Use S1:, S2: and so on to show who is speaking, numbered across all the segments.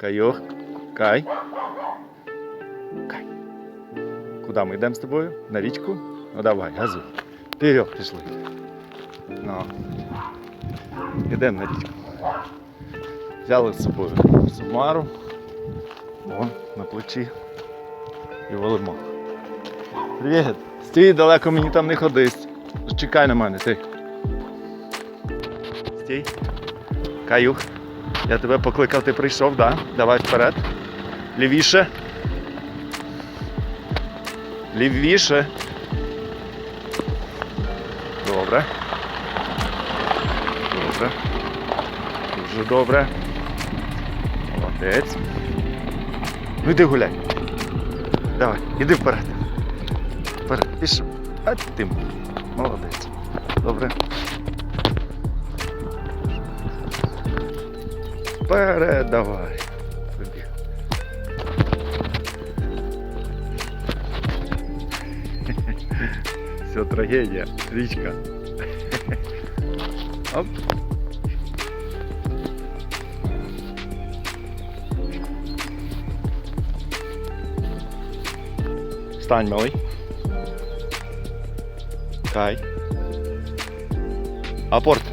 S1: Кайох. Кай. Кай. Куди ми йдемо з тобою? На річку? Ну давай, газуй. Вперед пішли. Ну. Йдемо на річку. Взяли з собою сумару. Вон на плечі. І волимо. Привіт! Стій, далеко мені там не ходи. Чекай на мене, ти. Стій. Каюх. Я тебе покликав, ти прийшов, да? Давай вперед. Лівіше. Лівіше. Добре. Добре. Дуже добре. Молодець. Ну йди гуляй. Давай, іди вперед. Вперед, пішов. А ти молодець. Добре. Вперед, давай. Побіг. Все, трагедія. Річка. Оп. Встань, малий. Кай. Апорт.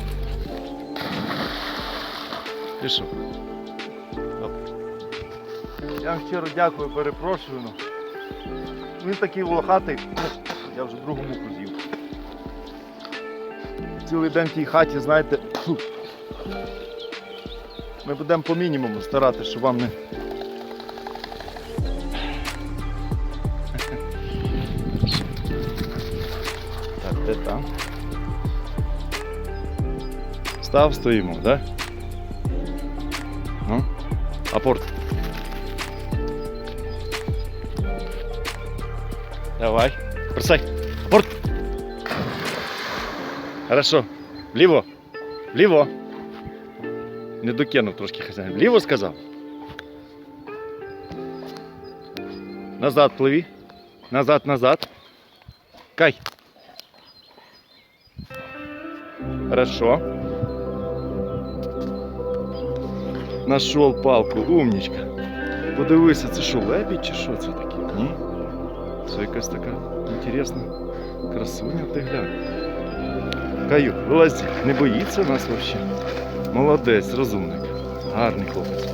S1: Пішов. Я вам щиро дякую, перепрошую. Ну. Він такий волохатий. Я вже другу муку з'їв. Цілий день в тій хаті, знаєте. Ми будемо по мінімуму старатися, щоб вам не. Так, де там? Став, стоїмо, так? Да? Ну, апорт. Давай. Бросай. Апорт. Хорошо. Вліво. Вліво. Не докинув трошки хазяїн. Вліво сказав. Назад пливі. Назад, назад. Кай. Хорошо. Нашел палку, умничка. Подивися, це що, лебідь чи що це таке? Ні? Це якась така інтересна красуня, ти глянь. Каю, вилазь, не боїться нас взагалі. Молодець, розумник. Гарний хлопець.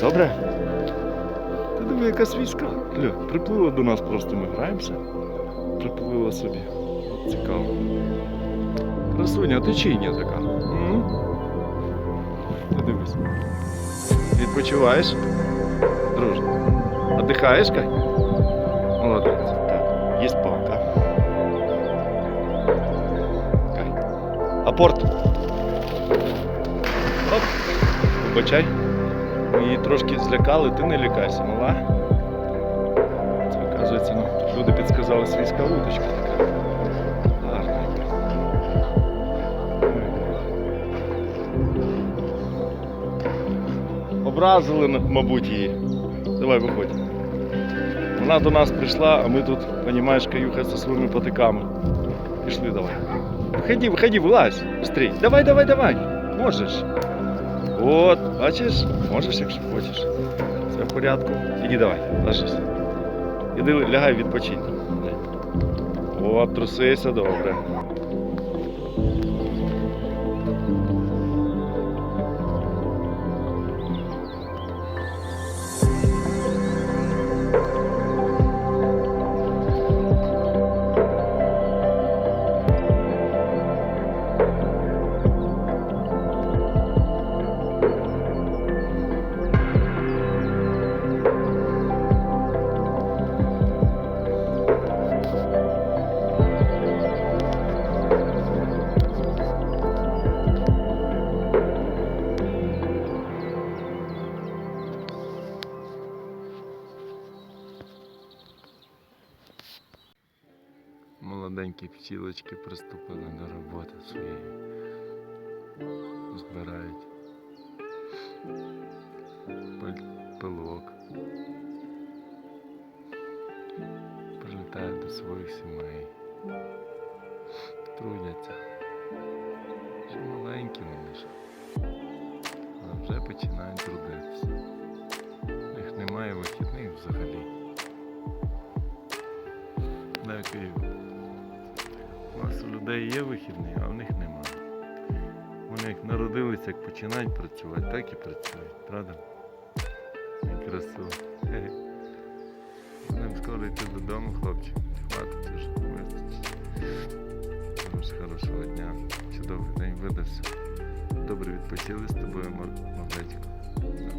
S1: Добре? Ти диви, яка. Гля, приплила до нас просто, ми граємося. Приплила собі. Цікаво. Красуня, ти чийня така? Подивись. Відпочиваєш? Друже. Отдихаєш, Кай? Молодець. Так, є палка. Кай. Апорт. Оп. Вибачай. Ми її трошки злякали, ти не лякайся, мала. Це, оказується, ну, люди підсказали свійська уточка Образили, мабуть, її. Давай виходь. Вона до нас прийшла, а ми тут, розумієш, каюха зі своїми потиками. Пішли давай. Виходи, виходи, вилазь. Быстрей. Давай, давай, давай. Можеш. От, бачиш? Можеш, якщо хочеш. Все в порядку. Іди давай, ложись. Іди лягай, відпочинь. От, трусися, добре. Молоденькі пчілочки приступили до роботи своєї. Збирають пилок. Прилітають до своїх сімей. Трудяться. Ще маленькі вони ж. Але вже починають трудитися. вихідних взагалі. Да, Київ. У нас у людей є вихідні, а в них нема. Вони як народились, як починають працювати, так і працюють, правда? Красиво. Хе-хе. Скоро йти додому, хлопчик. Хватить вже, вистачить. Хорош, хорошого дня. Чудовий день видався. Добре відпочили з тобою. Да.